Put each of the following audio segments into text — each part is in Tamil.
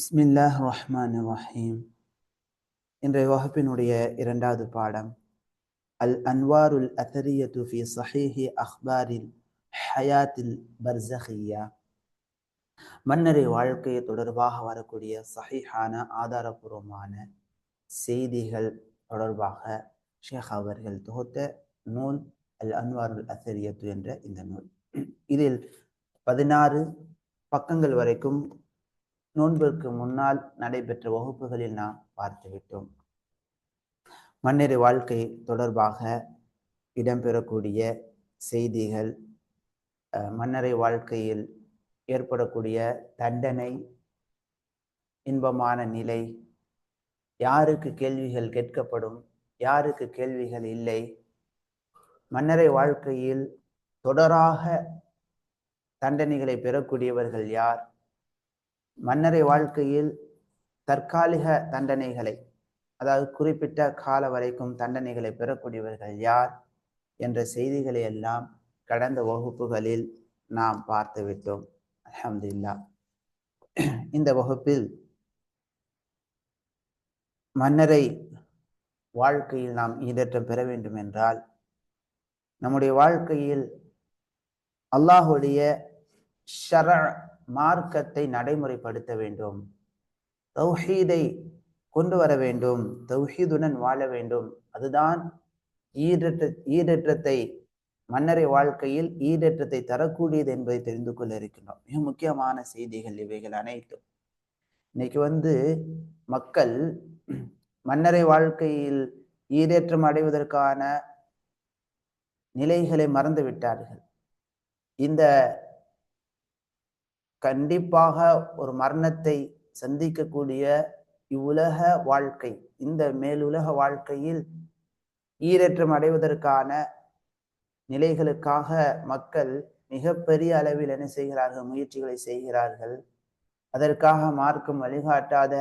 பிஸ்மில்லாஹ் ரஹ்மான் ரஹீம் இன்றைய வகுப்பினுடைய இரண்டாவது பாடம் அல் அன்வாருல் அத்தரியத்து ஃபி சஹீஹி அஹ்பாரில் ஹயாத்தில் பர்சஹியா மன்னரை வாழ்க்கையை தொடர்பாக வரக்கூடிய சஹிஹான ஆதாரபூர்வமான செய்திகள் தொடர்பாக ஷேக் அவர்கள் தொகுத்த நூல் அல் அன்வாருல் அத்தரியத்து என்ற இந்த நூல். இதில் பதினாறு பக்கங்கள் வரைக்கும் நோன்பிற்கு முன்னால் நடைபெற்ற வகுப்புகளில் நாம் பார்த்துவிட்டோம் மன்னிறை வாழ்க்கை தொடர்பாக இடம்பெறக்கூடிய செய்திகள் மன்னரை வாழ்க்கையில் ஏற்படக்கூடிய தண்டனை இன்பமான நிலை யாருக்கு கேள்விகள் கேட்கப்படும் யாருக்கு கேள்விகள் இல்லை மன்னரை வாழ்க்கையில் தொடராக தண்டனைகளை பெறக்கூடியவர்கள் யார் மன்னரை வாழ்க்கையில் தற்காலிக தண்டனைகளை அதாவது குறிப்பிட்ட கால வரைக்கும் தண்டனைகளை பெறக்கூடியவர்கள் யார் என்ற செய்திகளை எல்லாம் கடந்த வகுப்புகளில் நாம் பார்த்து விட்டோம். அலமதுல்லா இந்த வகுப்பில் மன்னரை வாழ்க்கையில் நாம் ஈடேற்றம் பெற வேண்டும் என்றால் நம்முடைய வாழ்க்கையில் அல்லாஹுடைய ஷர மார்க்கத்தை நடைமுறைப்படுத்த வேண்டும். தௌஹீதை கொண்டு வர வேண்டும். தௌஹீதுடன் வாழ வேண்டும். அதுதான் ஈடற்ற ஈடற்றத்தை மன்னரை வாழ்க்கையில் ஈடற்றத்தை தரக்கூடியது என்பதை தெரிந்து கொள்ள இருக்கின்றோம். மிக முக்கியமான செய்திகள் இவைகள் அனைத்தும். இன்னைக்கு வந்து மக்கள் மன்னரை வாழ்க்கையில் ஈடேற்றம் அடைவதற்கான நிலைகளை மறந்து விட்டார்கள். இந்த கண்டிப்பாக ஒரு மரணத்தை சந்திக்கக்கூடிய இவ்வுலக வாழ்க்கை இந்த மேலுலக வாழ்க்கையில் ஈரேற்றம் அடைவதற்கான நிலைகளுக்காக மக்கள் மிகப்பெரிய அளவில் என்ன செய்கிறார்கள்? முயற்சிகளை செய்கிறார்கள். அதற்காக மார்க்கம் வழிகாட்டாத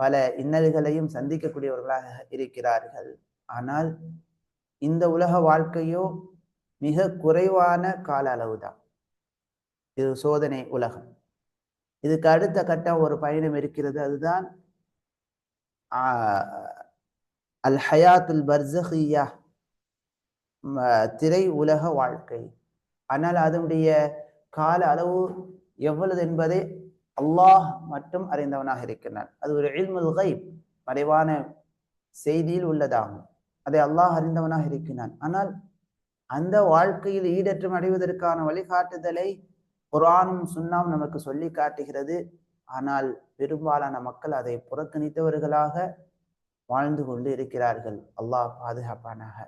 பல இன்னல்களையும் சந்திக்கக்கூடியவர்களாக இருக்கிறார்கள். ஆனால் இந்த உலக வாழ்க்கையோ மிக குறைவான கால அளவுதான். இது சோதனை உலகம். இதுக்கு அடுத்த கட்டம் ஒரு பயணம் இருக்கிறது. அதுதான் அல் ஹயாத்துல் பர்சஹியா திரை உலக வாழ்க்கை. ஆனால் அதனுடைய கால அளவு எவ்வளவு என்பதை அல்லாஹ் மட்டும் அறிந்தவனாக இருக்கிறான் அது ஒரு இல்முல் கைப் மறைவான செய்தியில் உள்ளதாகும். அதை அல்லாஹ் அறிந்தவனாக இருக்கிறான் ஆனால் அந்த வாழ்க்கையில் ஈடற்றம் அடைவதற்கான வழிகாட்டுதலை குரானும் சுண்ணாம் நமக்கு சொல்லி காட்டுகிறது. ஆனால் பெரும்பாலான மக்கள் அதை புறக்கணித்தவர்களாக வாழ்ந்து கொண்டு இருக்கிறார்கள். அல்லாஹ் பாதுகாப்பானாக.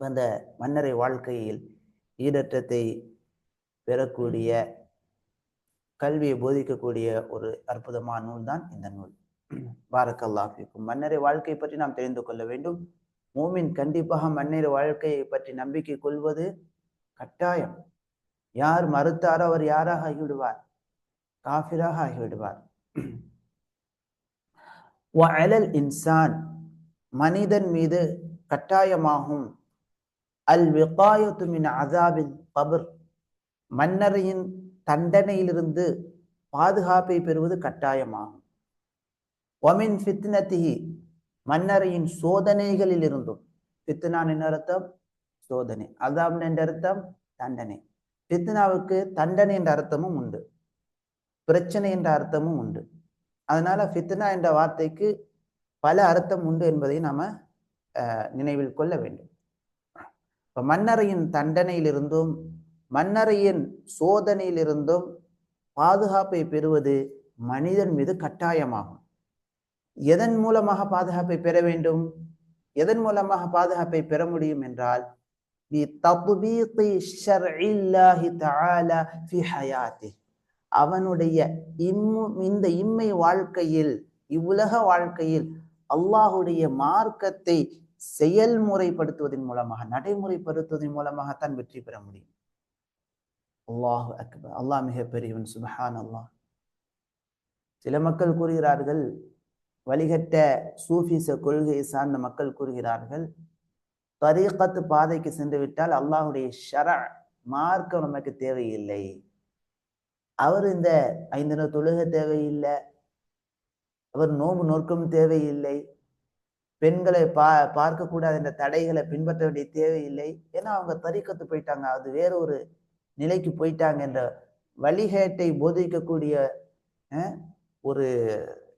அந்த மன்னரை வாழ்க்கையில் ஈடற்றத்தை பெறக்கூடிய கல்வியை போதிக்கக்கூடிய ஒரு அற்புதமான நூல் தான் இந்த நூல். பாரக்கல்லாஃபிக்கும் மன்னரை வாழ்க்கை பற்றி நாம் தெரிந்து கொள்ள வேண்டும். மூமின் கண்டிப்பாக மன்னர் வாழ்க்கையை பற்றி நம்பிக்கை கொள்வது கட்டாயம். யார் மறுத்தாரோ அவர் யாராக ஆகிவிடுவார் காஃபிராக ஆகிவிடுவார் அலல் இன்சான் மனிதன் மீது கட்டாயமாகும். அல் விகாயத்துமின் அசாபின் கபர் மன்னரையின் தண்டனையிலிருந்து பாதுகாப்பை பெறுவது கட்டாயமாகும். ஒமின் ஃபித்னத்திஹி மன்னரையின் சோதனைகளில் இருந்தும் ஃபித்னான் என்ற அர்த்தம்? சோதனை. அதாப் என்ற அர்த்தம் தண்டனை. ஃபித்னாவுக்கு தண்டனை என்ற அர்த்தமும் உண்டு. பிரச்சனை என்ற அர்த்தமும் உண்டு. அதனால ஃபித்னா என்ற வார்த்தைக்கு பல அர்த்தம் உண்டு என்பதை நாம நினைவில் கொள்ள வேண்டும். இப்ப மன்னரையின் தண்டனையிலிருந்தும் மன்னரையின் சோதனையிலிருந்தும் பாதுகாப்பை பெறுவது மனிதன் மீது கட்டாயமாகும். எதன் மூலமாக பாதுகாப்பை பெற வேண்டும்? எதன் மூலமாக பாதுகாப்பை பெற முடியும் என்றால் அவனுடைய இம்மு இந்த இம்மை வாழ்க்கையில் இவ்வுலக வாழ்க்கையில் அல்லாஹுடைய மார்க்கத்தை செயல்முறைப்படுத்துவதன் மூலமாக நடைமுறைப்படுத்துவதன் மூலமாகத்தான் வெற்றி பெற முடியும். அல்லாஹு அக்பர். அல்லாஹ் மிக பெரியவன் சுபஹான் அல்லாஹ் சில மக்கள் கூறுகிறார்கள் வழிகட்ட சூஃபிச கொள்கையை சார்ந்த மக்கள் கூறுகிறார்கள் தரீக்கத்து பாதைக்கு சென்று விட்டால் அல்லாஹுடைய ஷர மார்க்கம் நமக்கு தேவையில்லை. அவர் இந்த ஐந்து தொழுக தேவையில்லை. அவர் நோம்பு நோக்கம் தேவையில்லை. பெண்களை பா பார்க்கக்கூடாது என்ற தடைகளை பின்பற்ற வேண்டிய தேவையில்லை. ஏன்னா அவங்க தரிக்கத்து போயிட்டாங்க. அது வேற ஒரு நிலைக்கு போயிட்டாங்க என்ற வழிகேட்டை போதிக்கக்கூடிய ஒரு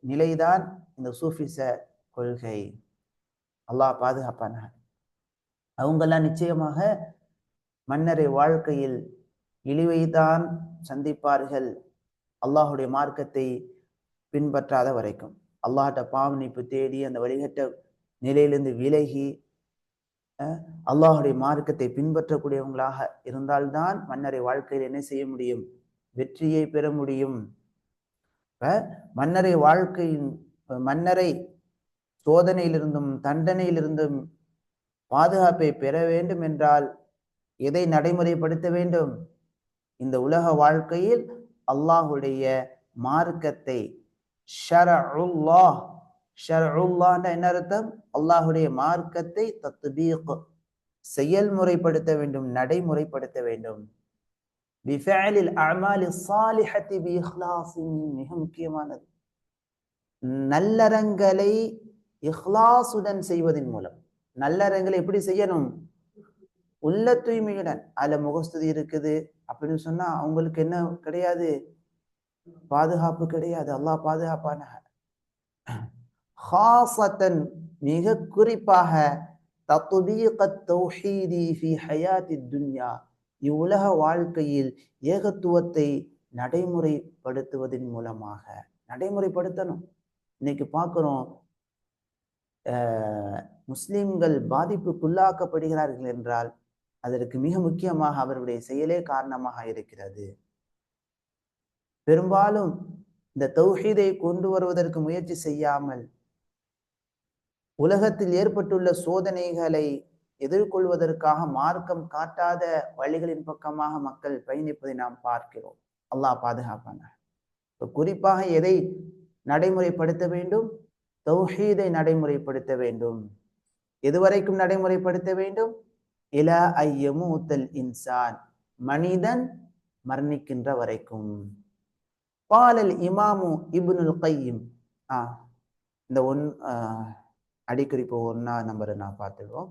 நிலைதான் இந்த சூஃபிச கொள்கை. அல்லாஹ் பாதுகாப்பான அவங்கெல்லாம் நிச்சயமாக மன்னரை வாழ்க்கையில் இழிவைதான் சந்திப்பார்கள். அல்லாஹுடைய மார்க்கத்தை பின்பற்றாத வரைக்கும். அல்லாஹ்ட்ட பாவனிப்பு தேடி அந்த வழிகட்ட நிலையிலிருந்து விலகி அல்லாஹுடைய மார்க்கத்தை பின்பற்றக்கூடியவங்களாக இருந்தால்தான் மன்னரை வாழ்க்கையில் என்ன செய்ய முடியும்? வெற்றியை பெற முடியும். மன்னரை வாழ்க்கையின் மன்னரை சோதனையிலிருந்தும் தண்டனையிலிருந்தும் பாதுகாப்பை பெற வேண்டும் என்றால் எதை நடைமுறைப்படுத்த வேண்டும்? இந்த உலக வாழ்க்கையில் அல்லாஹுடைய மார்க்கத்தை என்ன அர்த்தம்? அல்லாஹுடைய மார்க்கத்தை தத்துபீக் செயல்முறைப்படுத்த வேண்டும் நடைமுறைப்படுத்த வேண்டும். மிக முக்கியமானது. நல்லறங்களை இஹ்லாசுடன் செய்வதன் மூலம். நல்லறங்களை எப்படி செய்யணும்? உள்ள தூய்மையுடன். அதுல முகஸ்துதி இருக்குது அப்படின்னு சொன்னா அவங்களுக்கு என்ன கிடையாது? பாதுகாப்பு கிடையாது. அல்லாஹ் பாதுகாப்பான ஹாசத்தன் மிக குறிப்பாக துன்யா. இவ்வுலக வாழ்க்கையில் ஏகத்துவத்தை நடைமுறைப்படுத்துவதன் மூலமாக. நடைமுறைப்படுத்தணும். இன்னைக்கு பார்க்கிறோம் முஸ்லிம்கள் பாதிப்புக்குள்ளாக்கப்படுகிறார்கள் என்றால் அதற்கு மிக முக்கியமாக அவருடைய செயலே காரணமாக இருக்கிறது. பெரும்பாலும் இந்த தௌஹீதை கொண்டு வருவதற்கு முயற்சி செய்யாமல் உலகத்தில் ஏற்பட்டுள்ள சோதனைகளை எதிர்கொள்வதற்காக மார்க்கம் காட்டாத வழிகளின் பக்கமாக மக்கள் பயணிப்பதை நாம் பார்க்கிறோம். அல்லாஹ் பாதுகாப்பாங்க குறிப்பாக எதை நடைமுறைப்படுத்த வேண்டும்? தௌஹீதை நடைமுறைப்படுத்த வேண்டும். எதுவரைக்கும் நடைமுறைப்படுத்த வேண்டும்? இல ஐயமூத்தல் இன்சான். மனிதன் மரணிக்கின்ற வரைக்கும். பாலல் இமாமு இபுனுல் கையும். ஆ இந்த ஒன் அடிக்குறிப்பு ஒன்னா நம்பரை நான் பார்த்துடுவோம்.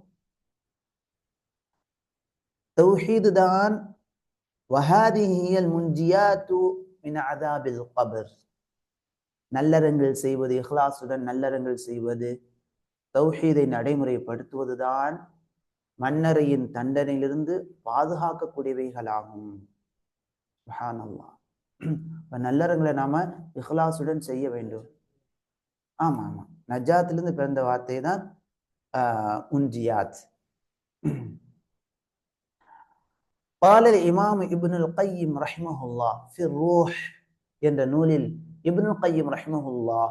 தௌஹீது தான் வஹாதிஹியல் முன்ஜியாத்து மின் அதாபில் கபர். நல்லறங்கள் செய்வது இஹ்லாசுடன் நல்லறங்கள் செய்வது தௌஹீதை நடைமுறைப்படுத்துவதுதான் மன்னரையின் தண்டனையிலிருந்து பாதுகாக்கக்கூடியவைகளாகும் நல்லறங்களை நாம இஹ்லாசுடன் செய்ய வேண்டும் ஆமா ஆமா நஜாத்திலிருந்து பிறந்த வார்த்தை தான் உன்ஜியாத் قال الإمام ابن القيم رحمه الله في الروح என்ற நூலில் இப்னு கையம் ரஹ்மஹுல்லா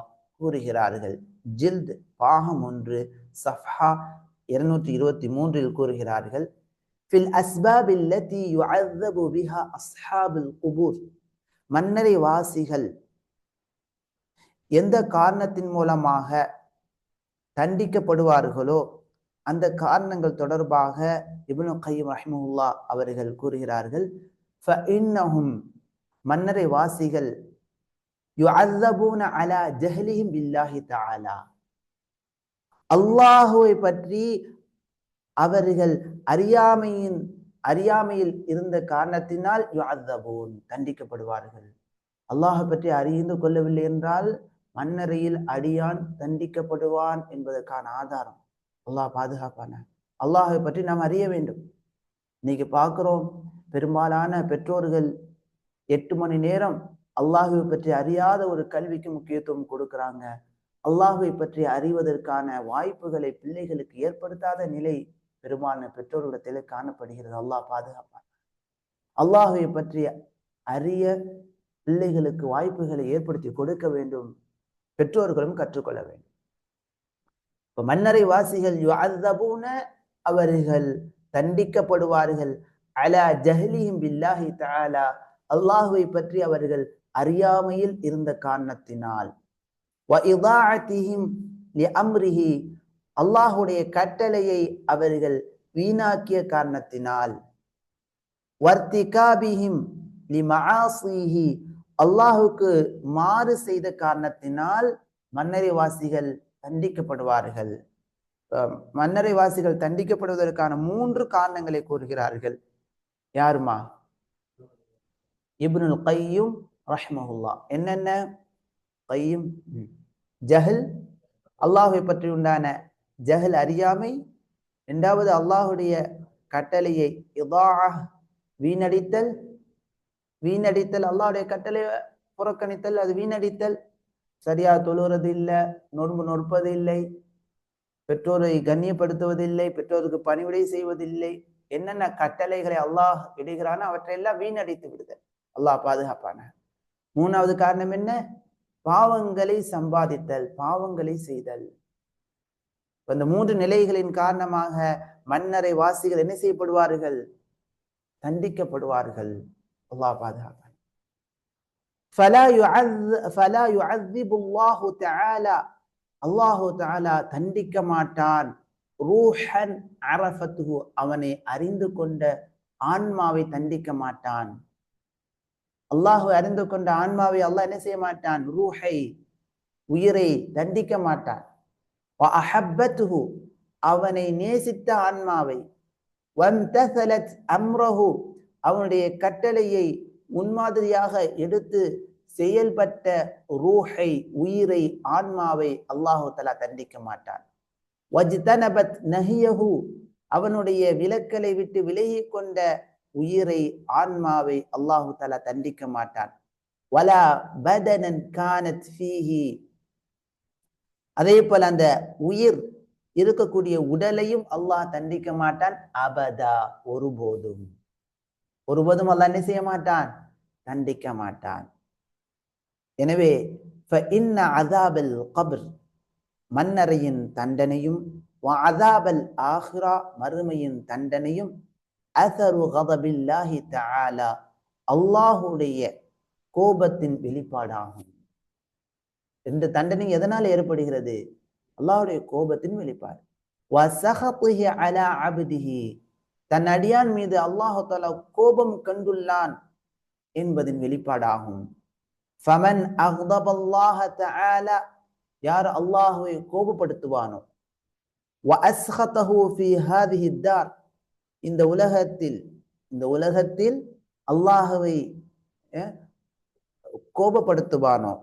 கூறுகிறார்கள். ஜில்த் பாகம் ஒன்று சஃப்ஹா இருநூற்றி இருபத்தி மூன்றில் கூறுகிறார்கள். ஃபில் அஸ்பாப் இல்லத்தி யுஅذبு பிஹா அஸ்ஹாபுல் குபூர். மன்னரை வாசிகள் எந்த காரணத்தின் மூலமாக தண்டிக்கப்படுவார்களோ அந்த காரணங்கள் தொடர்பாக இப்னு கையம் ரஹ்மஹுல்லா அவர்கள் கூறுகிறார்கள். மன்னரை வாசிகள் அலா ஜஹலிஹிம் பில்லாஹி தஆலா. அல்லாஹுவை பற்றி அவர்கள் அறியாமையின் அறியாமையில் இருந்த காரணத்தினால் யுஅzzபூன் தண்டிக்கப்படுவார்கள். அல்லாஹை பற்றி அறிந்து கொள்ளவில்லை என்றால் மன்னரையில் அடியான் தண்டிக்கப்படுவான் என்பதற்கான ஆதாரம். அல்லாஹ் பாதுகாப்பான. அல்லாஹை பற்றி நாம் அறிய வேண்டும். இன்னைக்கு பார்க்கிறோம் பெரும்பாலான பெற்றோர்கள் எட்டு மணி நேரம் அல்லாஹுவை பற்றி அறியாத ஒரு கல்விக்கு முக்கியத்துவம் கொடுக்குறாங்க. அல்லாஹுவை பற்றி அறிவதற்கான வாய்ப்புகளை பிள்ளைகளுக்கு ஏற்படுத்தாத நிலை பெரும்பாலான பெற்றோர்களிடத்தில் காணப்படுகிறது. அல்லாஹ் பாதுகாப்பான். அல்லாஹுவை பற்றி அறிய பிள்ளைகளுக்கு வாய்ப்புகளை ஏற்படுத்தி கொடுக்க வேண்டும். பெற்றோர்களும் கற்றுக்கொள்ள வேண்டும். இப்ப மன்னரை வாசிகள் அவர்கள் தண்டிக்கப்படுவார்கள். அலா ஜஹ்லியும் பில்லாஹி தாலா அல்லாஹுவை பற்றி அவர்கள் அறியாமையில் இருந்த காரணத்தினால். அம்ரிஹி அல்லாஹுடைய கட்டளையை அவர்கள் வீணாக்கிய காரணத்தினால். வர்த்திகாபிஹிம் லிமஆசிஹி அல்லாஹுக்கு மாறு செய்த காரணத்தினால் மன்னரை வாசிகள் தண்டிக்கப்படுவார்கள். அஹ் மன்னரை வாசிகள் தண்டிக்கப்படுவதற்கான மூன்று காரணங்களை கூறுகிறார்கள். யாருமா? இப்னுல் கையும் ரஹ்மஹுல்லா. என்னென்ன? கையும் ஜஹல். அல்லாஹை பற்றி உண்டான ஜஹல் அறியாமை. இரண்டாவது அல்லாஹுடைய கட்டளையை இதா வீணடித்தல். வீணடித்தல் அல்லாஹுடைய கட்டளையை புறக்கணித்தல் அது வீணடித்தல். சரியா தொழுறது இல்லை நோன்பு நொற்பது இல்லை. பெற்றோரை கண்ணியப்படுத்துவதில்லை பெற்றோருக்கு பணிவிடை செய்வதில்லை. என்னென்ன கட்டளைகளை அல்லாஹ் இடுகிறானோ அவற்றையெல்லாம் வீணடித்து விடுதல். அல்லாஹ் பாதுகாப்பான மூணாவது காரணம் என்ன? பாவங்களை சம்பாதித்தல் பாவங்களை செய்தல். அந்த மூன்று நிலைகளின் காரணமாக மன்னரை வாசிகள் என்ன செய்யப்படுவார்கள்? தண்டிக்கப்படுவார்கள். அல்லா பாதுகாப்பான். அல்லாஹு தண்டிக்க மாட்டான். ரூஹன் அரஃபத்துஹு அவனை அறிந்து கொண்ட ஆன்மாவை தண்டிக்க மாட்டான். அல்லாஹு அறிந்து கொண்ட ஆன்மாவை அல்லாஹ் என்ன செய்ய மாட்டான்? ரூஹை உயிரை தண்டிக்க மாட்டான். அஹப்பத்துஹு அவனை நேசித்த ஆன்மாவை. வந்தசலத் அம்ரஹு அவனுடைய கட்டளையை முன்மாதிரியாக எடுத்து செயல்பட்ட ரூஹை உயிரை ஆன்மாவை அல்லாஹு தலா தண்டிக்க மாட்டான். வஜ்தனபத் நஹியஹு அவனுடைய விலக்கலை விட்டு விலகி கொண்ட உயிரை ஆன்மாவை அல்லாஹு தலா தண்டிக்க மாட்டான். வலா பதனன் கானத் ஃபீஹி. அதே போல அந்த உயிர் இருக்கக்கூடிய உடலையும் அல்லாஹ் தண்டிக்க மாட்டான். அபதா ஒருபோதும். ஒருபோதும் அல்லாஹ் என்ன செய்ய மாட்டான்? தண்டிக்க மாட்டான். எனவே அதாபல் கபர். மன்னரையின் தண்டனையும் அதாபல் ஆஹ்ரா மறுமையின் தண்டனையும் அசரு கதபில்லாஹி தஆலா. அல்லாஹுடைய கோபத்தின் வெளிப்பாடாகும். இந்த தண்டனை எதனால் ஏற்படுகிறது? அல்லாஹுடைய கோபத்தின் வெளிப்பாடு. வசகத்துஹி அலா அபதிஹி. தன் அடியான் மீது அல்லாஹு தாலா கோபம் கண்டுள்ளான் என்பதின் வெளிப்பாடாகும். ஃபமன் அக்தபல்லாஹ தஆலா. யார் அல்லாஹுவை கோபப்படுத்துவானோ? வஅஸ்கதஹு ஃபீ ஹாதிஹி தார் இந்த உலகத்தில் இந்த உலகத்தில் அல்லாஹவை கோபப்படுத்துவானோ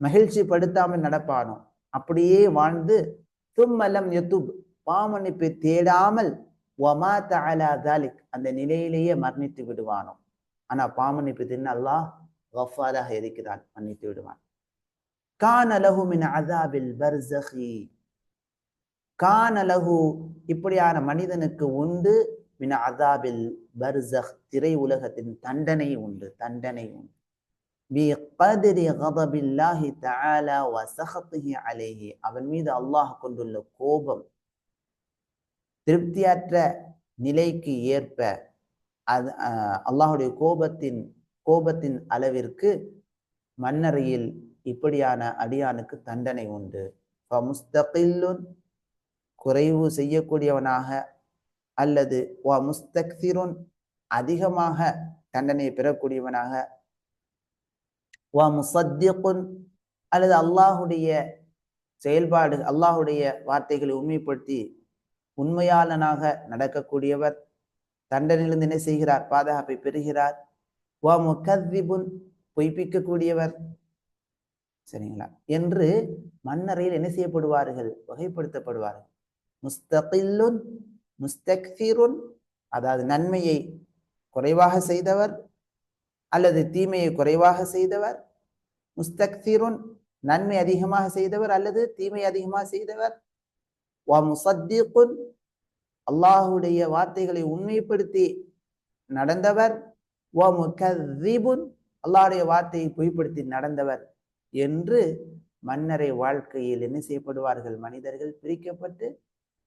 மகிழ்ச்சி படுத்தாமல் நடப்பானோ அப்படியே வாழ்ந்து தும்மலம் யத்துப் பாமன்னிப்பை தேடாமல் ஒமா தலா தாலிக் அந்த நிலையிலேயே மரணித்து விடுவானோ. ஆனா பாமன்னிப்பு தின்னு அல்லாஹ் கஃபாராக இருக்கிறான் மன்னித்து விடுவான். கான லஹு மின் அதாபில் பர்சஹி கானலகு இப்படியான மனிதனுக்கு உண்டு. மின் அதாபில் பர்சஹ் திரை உலகத்தின் தண்டனை உண்டு தண்டனை உண்டு. அவன் மீது அல்லாஹ் கொண்டுள்ள கோபம் திருப்தியற்ற நிலைக்கு ஏற்ப அது அல்லாஹுடைய கோபத்தின் கோபத்தின் அளவிற்கு மன்னரையில் இப்படியான அடியானுக்கு தண்டனை உண்டு. குறைவு செய்யக்கூடியவனாக அல்லது வா முஸ்தக்சிருன் அதிகமாக தண்டனை பெறக்கூடியவனாக. வா முசத்தியக்குன் அல்லது அல்லாஹுடைய செயல்பாடு அல்லாஹுடைய வார்த்தைகளை உண்மைப்படுத்தி உண்மையாளனாக நடக்கக்கூடியவர் தண்டனையிலிருந்து என்ன செய்கிறார்? பாதுகாப்பை பெறுகிறார். வா முகதிபுன் பொய்ப்பிக்கக்கூடியவர். சரிங்களா? என்று மன்னரையில் என்ன செய்யப்படுவார்கள்? வகைப்படுத்தப்படுவார்கள். முஸ்தகில்லுன் முஸ்தக்ஃபீருன் அதாவது நன்மையை குறைவாக செய்தவர் அல்லது தீமையை குறைவாக செய்தவர். முஸ்தக்ஃபீருன் நன்மை அதிகமாக செய்தவர் அல்லது தீமை அதிகமாக செய்தவர். வா முசத்திகுன் அல்லாஹுடைய வார்த்தைகளை உண்மைப்படுத்தி நடந்தவர். வா முகதிபுன் அல்லாஹுடைய வார்த்தையை பொய்ப்படுத்தி நடந்தவர் என்று மன்னரை வாழ்க்கையில் என்ன செய்யப்படுவார்கள்? மனிதர்கள் பிரிக்கப்பட்டு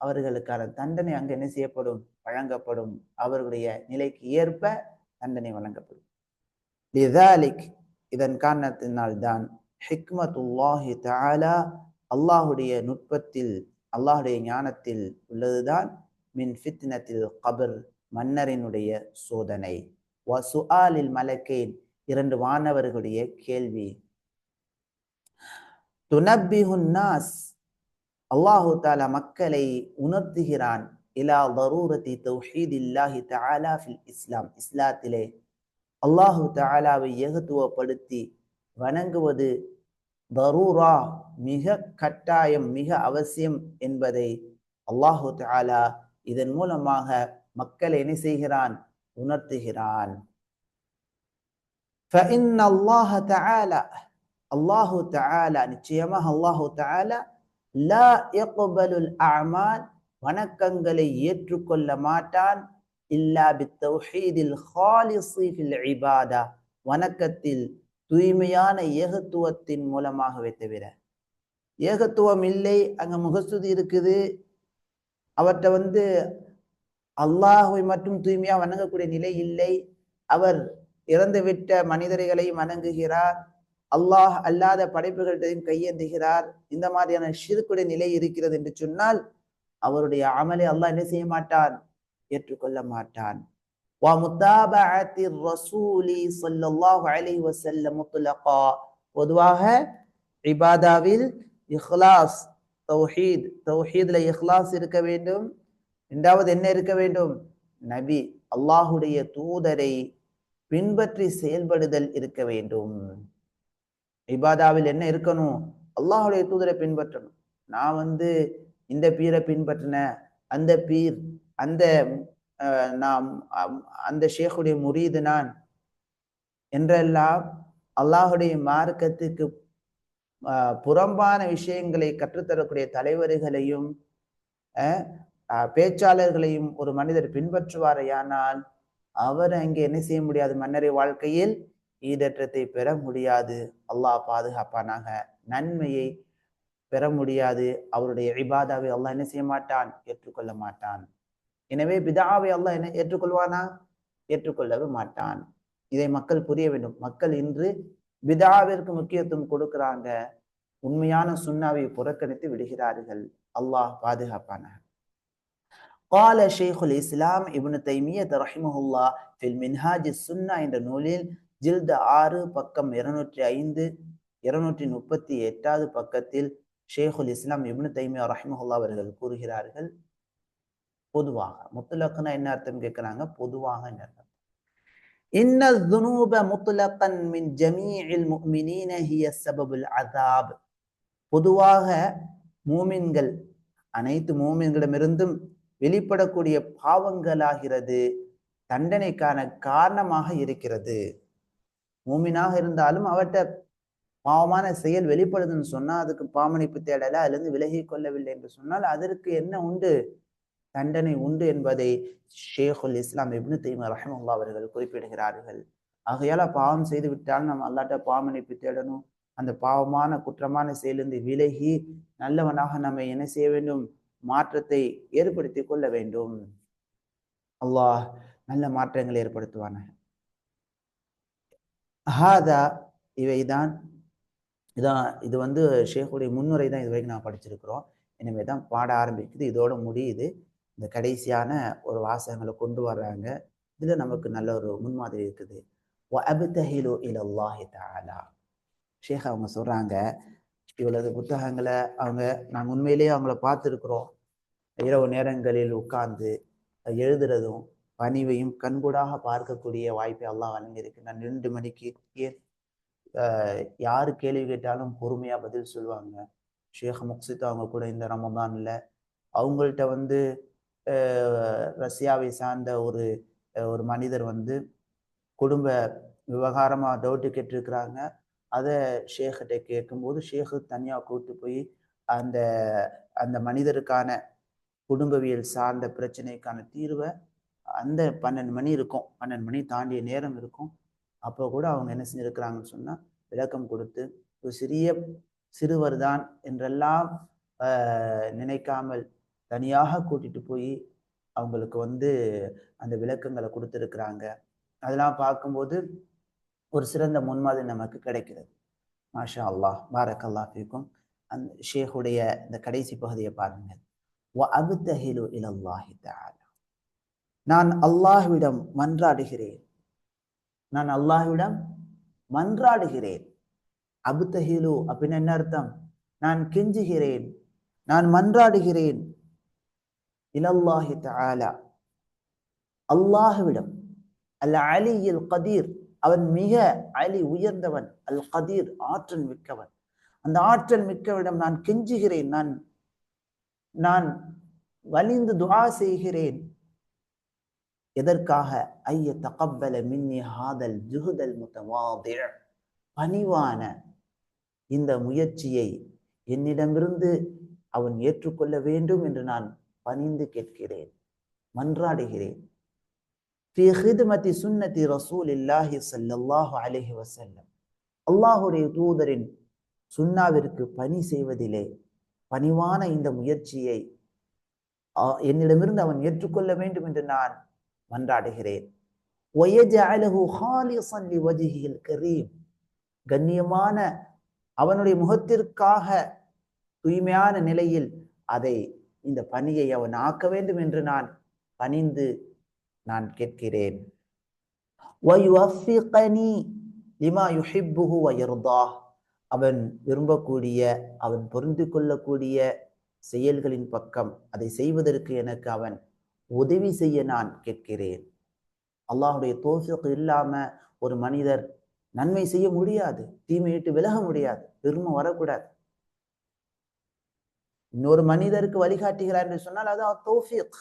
அவர்களுக்கான தண்டனை அங்கு என்ன செய்யப்படும்? வழங்கப்படும். அவர்களுடைய நிலைக்கு ஏற்ப தண்டனை வழங்கப்படும். லிதாலிக் இதன் காரணத்தினால்தான் ஹிக்மத்துல்லாஹி தாலா அல்லாஹுடைய நுட்பத்தில் அல்லாஹுடைய ஞானத்தில் உள்ளதுதான் மின் ஃபித்னத்தில் கபர் மன்னரினுடைய சோதனை. வசுஆலில் மலக்கேன் இரண்டு வானவர்களுடைய கேள்வி. துனப்பிஹுன்னாஸ் அல்லாஹு தாலா மக்களை உணர்த்துகிறான் இலா தரூரத்தி தௌஹீத் இல்லாஹி தாலா ஃபில் இஸ்லாம் இஸ்லாத்திலே அல்லாஹு தாலாவை ஏகத்துவப்படுத்தி வணங்குவது தரூரா மிக கட்டாயம் மிக அவசியம் என்பதை அல்லாஹு தாலா இதன் மூலமாக மக்களை என்ன செய்கிறான் உணர்த்துகிறான் அல்லாஹு தாலா நிச்சயமாக அல்லாஹு தாலா லா எக்பலுல் அமால் வணக்கங்களை ஏற்றுக்கொள்ள மாட்டான் இல்லா பித்தௌஹீதில் ஹாலிஸி ஃபில் இபாதா வணக்கத்தில் தூய்மையான ஏகத்துவத்தின் மூலமாகவே தவிர. ஏகத்துவம் இல்லை அங்க முகஸ்துதி இருக்குது. அவற்றை வந்து அல்லாஹுவை மட்டும் தூய்மையாக வணங்கக்கூடிய நிலை இல்லை. அவர் இறந்துவிட்ட மனிதர்களை வணங்குகிறார். அல்லாஹ் அல்லாத படைப்புகள்கிட்டையும் கையேந்துகிறார். இந்த மாதிரியான ஷிருக்குடைய நிலை இருக்கிறது என்று சொன்னால் அவருடைய அமலை அல்லாஹ் என்ன செய்ய மாட்டான்? ஏற்றுக்கொள்ள மாட்டான். பொதுவாக இபாதாவில் இஹ்லாஸ் தௌஹீத் தௌஹீத்ல இஹ்லாஸ் இருக்க வேண்டும். இரண்டாவது என்ன இருக்க வேண்டும்? நபி அல்லாஹுடைய தூதரை பின்பற்றி செயல்படுதல் இருக்க வேண்டும். இபாதாவில் என்ன இருக்கணும்? அல்லாஹுடைய தூதரை பின்பற்றணும். நான் வந்து இந்த பீரை பின்பற்றினேன் அந்த பீர் அந்த நாம் அந்த ஷேக்குடைய முரீது நான் என்றெல்லாம் அல்லாஹுடைய மார்க்கத்துக்கு புறம்பான விஷயங்களை கற்றுத்தரக்கூடிய தலைவர்களையும் பேச்சாளர்களையும் ஒரு மனிதர் பின்பற்றுவாரையானால் அவர் அங்கே என்ன செய்ய முடியாது? மன்னரை வாழ்க்கையில் ஈடற்றத்தை பெற முடியாது அல்லாஹ் பாதுகாப்பானாக நன்மையை பெற முடியாது அவருடைய இபாதாவை அல்லாஹ் என்ன செய்ய மாட்டான் ஏற்றுக்கொள்ள மாட்டான் எனவே பிதாவை அல்லாஹ் என்ன ஏற்றுக்கொள்வானா ஏற்றுக்கொள்ளவே மாட்டான் இதை மக்கள் புரிய வேண்டும் மக்கள் இன்று பிதாவிற்கு முக்கியத்துவம் கொடுக்கிறாங்க உண்மையான சுண்ணாவை புறக்கணித்து விடுகிறார்கள் அல்லாஹ் பாதுகாப்பானாக قال شيخ الإسلام ابن تيمية رحمه الله في المنهاج السنة என்ற நூலில் ஜில்த ஆறு பக்கம் இருநூற்றி ஐந்து இருநூற்றி முப்பத்தி எட்டாவது பக்கத்தில் ஷேகுல் இஸ்லாம் இப்னு தைமியா ரஹிமஹுல்லா அவர்கள் கூறுகிறார்கள் பொதுவாக முத்துலக்குன்னா என்ன அர்த்தம் கேட்கிறாங்க பொதுவாக என்ன அர்த்தம் இன்ன الذنوب مطلقا من جميع المؤمنين هي سبب العذاب பொதுவாக மூமின்கள் அனைத்து மூமின்களிடமிருந்தும் வெளிப்படக்கூடிய பாவங்களாகிறது தண்டனைக்கான காரணமாக இருக்கிறது மூமினாக இருந்தாலும் அவற்றை பாவமான செயல் வெளிப்படுதுன்னு சொன்னால் அதுக்கு பாமணிப்பு தேடலை அதிலிருந்து விலகி கொள்ளவில்லை என்று சொன்னால் அதற்கு என்ன உண்டு? தண்டனை உண்டு என்பதை ஷேகுல் இஸ்லாம் இப்னு தைம ரஹமுல்லா அவர்கள் குறிப்பிடுகிறார்கள். ஆகையால பாவம் செய்து விட்டால் நம்ம அல்லாட்ட பாவமணிப்பு தேடணும். அந்த பாவமான குற்றமான செயலிருந்து விலகி நல்லவனாக நம்ம என்ன செய்ய வேண்டும்? மாற்றத்தை ஏற்படுத்தி கொள்ள வேண்டும். அல்லாஹ் நல்ல மாற்றங்களை ஏற்படுத்துவான ஹாதா இவைதான். இதான் இது வந்து ஷேக்குடைய முன்னுரை தான் இது வரைக்கும் நான் படிச்சிருக்கிறோம். எனவே தான் பாட ஆரம்பிக்குது. இதோட முடியுது. இந்த கடைசியான ஒரு வாசகங்களை கொண்டு வர்றாங்க. இதில் நமக்கு நல்ல ஒரு முன்மாதிரி இருக்குது. அபுத்தஹிலு இலல்லாஹி தாலா ஷேக் அவங்க சொல்கிறாங்க இவளது புத்தகங்களை அவங்க நாங்கள் உண்மையிலேயே அவங்கள பார்த்துருக்குறோம். இரவு நேரங்களில் உட்கார்ந்து எழுதுறதும் பணிவையும் கண்கூடாக பார்க்கக்கூடிய வாய்ப்பை அல்லாஹ் வழங்கியிருக்கு நான் ரெண்டு மணிக்கு யார் கேள்வி கேட்டாலும் பொறுமையாக பதில் சொல்லுவாங்க. ஷேக் முக்சித் அவங்க கூட இந்த ரமதான்ல அவங்கள்ட்ட வந்து ரஷ்யாவை சார்ந்த ஒரு ஒரு மனிதர் வந்து குடும்ப விவகாரமாக டவுட்டு கேட்டிருக்கிறாங்க. அதை ஷேக்கிட்ட கேட்கும்போது ஷேக்கு தனியாக கூப்பிட்டு போய் அந்த அந்த மனிதருக்கான குடும்பவியல் சார்ந்த பிரச்சனைக்கான தீர்வை அந்த பன்னெண்டு மணி இருக்கும். பன்னெண்டு மணி தாண்டிய நேரம் இருக்கும். அப்போ கூட அவங்க என்ன செஞ்சுருக்கிறாங்கன்னு சொன்னால் விளக்கம் கொடுத்து ஒரு சிறிய சிறுவர் தான் என்றெல்லாம் நினைக்காமல் தனியாக கூட்டிட்டு போய் அவங்களுக்கு வந்து அந்த விளக்கங்களை கொடுத்துருக்குறாங்க. அதெல்லாம் பார்க்கும்போது ஒரு சிறந்த முன்மாதிரி நமக்கு கிடைக்கிறது. மாஷா அல்லாஹ் பாரக் அல்லா ஃபீக்கும். அந்த ஷேகுடைய இந்த கடைசி பகுதியை பாருங்கள். அபுத்தஹிலு இலல்லாஹி தால் நான் அல்லாஹ்விடம் மன்றாடுகிறேன். நான் அல்லாஹ்விடம் மன்றாடுகிறேன். அபுத்தஹிலு அப்படின்னு என்ன அர்த்தம்? நான் கெஞ்சுகிறேன். நான் மன்றாடுகிறேன். இலல்லாஹி தாலா அல்லாஹ்விடம். அல் அலியில் கதீர். அவன் மிக அலி உயர்ந்தவன். அல் கதீர் ஆற்றல் மிக்கவன். அந்த ஆற்றல் மிக்கவிடம் நான் கெஞ்சுகிறேன். நான் நான் வலிந்து துவா செய்கிறேன். எதற்காக ஐய தகப்பல மின்னி ஹாதல் ஜுஹுதல் முத்தவாதி பணிவான இந்த முயற்சியை என்னிடமிருந்து அவன் ஏற்றுக்கொள்ள வேண்டும் என்று நான் பணிந்து கேட்கிறேன் மன்றாடுகிறேன் في خدمة سنة رسول الله صلى الله عليه وسلم அல்லாஹுடைய தூதரின் சுன்னாவிற்கு பணி செய்வதிலே பணிவான இந்த முயற்சியை ஆ- என்னிடமிருந்து அவன் ஏற்றுக்கொள்ள வேண்டும் என்று நான் மன்றாடுகிறேன். கரீம் கண்ணியமான அவனுடைய முகத்திற்காக தூய்மையான நிலையில் அதை இந்த பணியை அவன் ஆக்க வேண்டும் என்று நான் பணிந்து நான் கேட்கிறேன். அவன் விரும்பக்கூடிய அவன் பொருந்து கொள்ளக்கூடிய செயல்களின் பக்கம் அதை செய்வதற்கு எனக்கு அவன் உதவி செய்ய நான் கேட்கிறேன். அல்லாஹுடைய தோஃபிக் இல்லாம ஒரு மனிதர் நன்மை செய்ய முடியாது தீமையிட்டு விலக முடியாது பெருமை வரக்கூடாது. இன்னொரு மனிதருக்கு வழிகாட்டுகிறார் என்று சொன்னால் அது தோஃபிக்.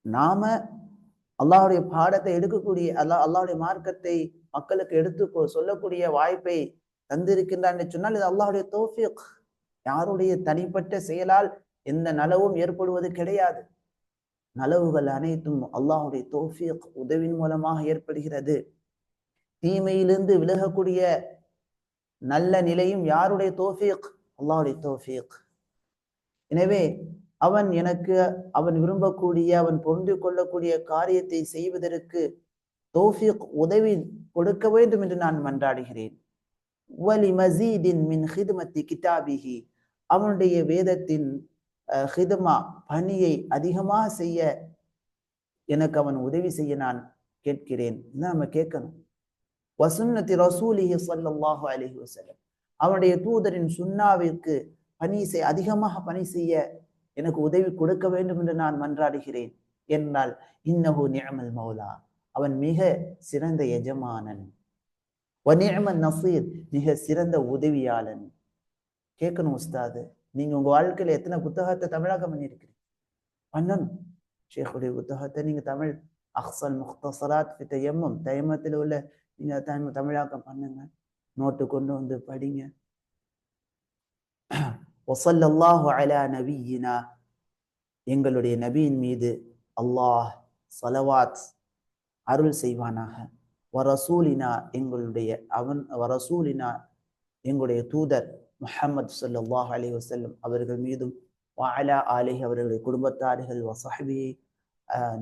நாம அல்லாஹுடைய பாடத்தை எடுக்கக்கூடிய அல்லா அல்லாவுடைய மார்க்கத்தை மக்களுக்கு எடுத்து கொ- சொல்லக்கூடிய வாய்ப்பை தந்திருக்கின்றார் என்று சொன்னால் இது அல்லாஹ்வுடைய தோஃபிக். யாருடைய தனிப்பட்ட செயலால் எந்த நலவும் ஏற்படுவது கிடையாது. நலவுகள் அனைத்தும் அல்லாஹுடைய தோஃபிக் உதவின் மூலமாக ஏற்படுகிறது. தீமையிலிருந்து விலகக்கூடிய நல்ல நிலையும் யாருடைய தோஃபிக்? அல்லாஹுடைய தோஃபிக். எனவே அவன் எனக்கு அவன் விரும்பக்கூடிய அவன் பொருந்து கொள்ளக்கூடிய காரியத்தை செய்வதற்கு தௌஃபீக் உதவி கொடுக்க வேண்டும் என்று நான் மன்றாடுகிறேன். வலி மசீதின் மின் ஹிதுமத்தி கிதாபிஹி. அவனுடைய வேதத்தின் ஹிதமா பணியை அதிகமாக செய்ய எனக்கு அவன் உதவி செய்ய நான் கேட்கிறேன். நம்ம கேட்கணும். வசுன்னத்தி ரசூலிஹி சல்லாஹு அலைஹி வசலம் அவனுடைய தூதரின் சுன்னாவிற்கு பணி செய் அதிகமாக பணி செய்ய எனக்கு உதவி கொடுக்க வேண்டும் என்று நான் மன்றாடுகிறேன் என்றால் இன்னஹு நியமல் மௌலா. அவன் மிக சிறந்த எஜமானன். வநிஅமன் நசீர் மிக சிறந்த உதவியாளன். கேட்கணும் உஸ்தாது. நீங்க உங்க வாழ்க்கையில எத்தனை புத்தகத்தை தமிழாக்கம் பண்ணியிருக்கிறீங்க? பண்ணணும். ஷேக்குடைய புத்தகத்தை நீங்க தமிழ் அஹ்சல் முக்தசராத் ஃபி தயம்மம். உள்ள நீங்க தமிழ் தமிழாக்கம் பண்ணுங்க. நோட்டு கொண்டு வந்து படிங்க. வசல்லல்லாஹு அலா நபியினா. எங்களுடைய நபியின் மீது அல்லாஹ் சலவாத் அருள் செய்வானாக. வரசூலினா எங்களுடைய அவன் வரசூலினா எங்களுடைய தூதர். முஹம்மது ஸல்லல்லாஹு அலி வசல்லம் அவர்கள் மீதும் வாலா ஆலிஹி அவர்களுடைய குடும்பத்தார்கள் வசஹபி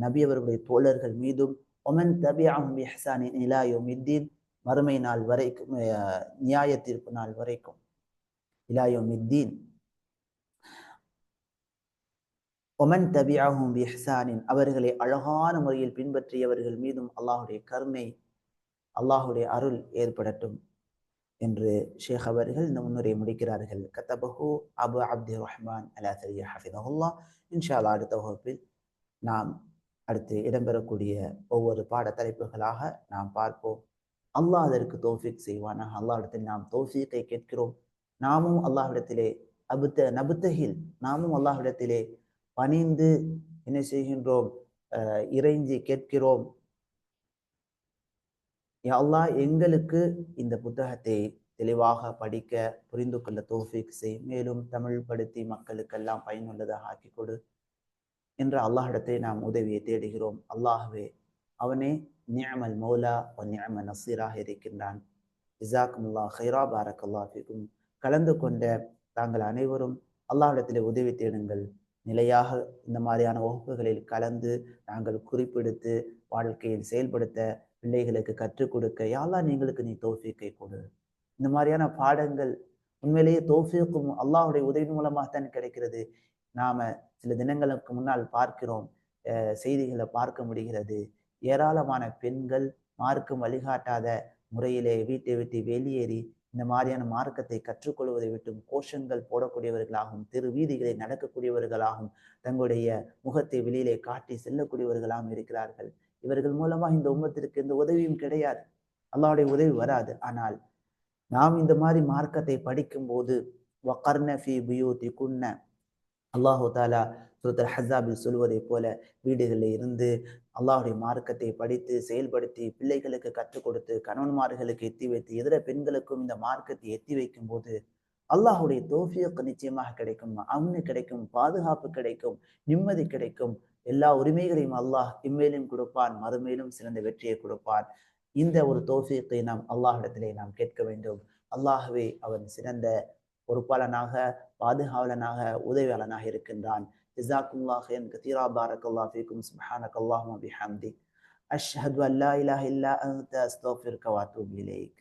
நபி அவர்களுடைய தோழர்கள் மீதும் ஒமன் தபிஅஹும் பிஹ்சானின் இலா மறுமை நாள் வரைக்கும் நியாய தீர்ப்பு நாள் வரைக்கும். இலா ஒமன் தபியாகும் பிஹ்சானின் அவர்களை அழகான முறையில் பின்பற்றியவர்கள் மீதும் அல்லாஹுடைய கருணை அல்லாஹுடைய அருள் ஏற்படட்டும். என்று ஷேக் அவர்கள் இந்த முன்னுரையை முடிக்கிறார்கள். கத்தபஹு அபு அப்தி ரஹ்மான் அலா சரியா ஹஃபிதஹுல்லா இன்ஷா அல்லாஹ் அடுத்த வகுப்பில் நாம் அடுத்து இடம்பெறக்கூடிய ஒவ்வொரு பாட தலைப்புகளாக நாம் பார்ப்போம். அல்லாஹ் அதற்கு தோஃபிக் செய்வானாக. அல்லாஹிடத்தில் நாம் தௌஃபீக்கை கேட்கிறோம். நாமும் அல்லாஹ்விடத்திலே அபுத்த நபுத்தஹில் நாமும் அல்லாஹ்விடத்திலே பணிந்து என்ன செய்கின்றோம்? அஹ் இறைஞ்சி கேட்கிறோம். யா அல்லாஹ் எங்களுக்கு இந்த புத்தகத்தை தெளிவாக படிக்க புரிந்து கொள்ள தோஃபிக் செய். மேலும் தமிழ் படுத்தி மக்களுக்கெல்லாம் பயனுள்ளதாக ஆக்கி கொடு என்ற அல்லாஹிடத்தை நாம் உதவியை தேடுகிறோம். அல்லாஹுவே அவனே நியமல் மௌலா ஒ நியம நசீராக இருக்கின்றான். இசாக்குமுல்லா ஹைரா பாரக் அல்லாஹிக்கும் கலந்து கொண்ட தாங்கள் அனைவரும் அல்லாஹிடத்தில் உதவி தேடுங்கள். நிலையாக இந்த மாதிரியான வகுப்புகளில் கலந்து நாங்கள் குறிப்பெடுத்து வாழ்க்கையில் செயல்படுத்த பிள்ளைகளுக்கு கற்றுக் கொடுக்க யாழ்லா நீங்களுக்கு நீ தோஃபிக்கை கொடு? இந்த மாதிரியான பாடங்கள் உண்மையிலேயே தோஃபிக்கும் அல்லாஹுடைய உதவி மூலமாகத்தான் கிடைக்கிறது. நாம சில தினங்களுக்கு முன்னால் பார்க்கிறோம் செய்திகளை பார்க்க முடிகிறது. ஏராளமான பெண்கள் மார்க்கம் வழிகாட்டாத முறையிலே வீட்டை விட்டு வெளியேறி இந்த மாதிரியான மார்க்கத்தை கற்றுக்கொள்வதை விட்டும் கோஷங்கள் போடக்கூடியவர்களாகவும் தெரு வீதிகளை நடக்கக்கூடியவர்களாகவும் தங்களுடைய முகத்தை வெளியிலே காட்டி செல்லக்கூடியவர்களாகவும் இருக்கிறார்கள். இவர்கள் மூலமா இந்த உம்மத்திற்கு எந்த உதவியும் கிடையாது. அல்லாவுடைய உதவி வராது. ஆனால் நாம் இந்த மாதிரி மார்க்கத்தை படிக்கும் போது வக்கர்ன ஃபி குன்ன அல்லாஹு தாலா சுரத்தர் ஹசாபில் சொல்வதை போல வீடுகளில் இருந்து அல்லாஹுடைய மார்க்கத்தை படித்து செயல்படுத்தி பிள்ளைகளுக்கு கற்றுக் கொடுத்து கணவன்மார்களுக்கு எத்தி வைத்து இதர பெண்களுக்கும் இந்த மார்க்கத்தை எத்தி வைக்கும் போது அல்லாஹுடைய தோஃபியக்கு நிச்சயமாக கிடைக்கும். அம்னு கிடைக்கும் பாதுகாப்பு கிடைக்கும் நிம்மதி கிடைக்கும். எல்லா உரிமைகளையும் அல்லாஹ் இம்மேலும் கொடுப்பான் மறுமேலும் சிறந்த வெற்றியை கொடுப்பான். இந்த ஒரு தோஃபியத்தை நாம் அல்லாஹிடத்திலே நாம் கேட்க வேண்டும். அல்லாஹவே அவன் சிறந்த பொறுப்பாளனாக பாதுகாவலனாக உதவியாளனாக இருக்கின்றான். ஜிசாக்குல்லாஹ் என் கதீரா பாரக்கல்லா ஃபீக்கும் சுப்ஹானக் அல்லாஹும் பிஹம்தி அஷ்ஹது அல்லா இலாஹ் இல்லா அந்த அஸ்தோஃபிர்கவாத்து இலேக்.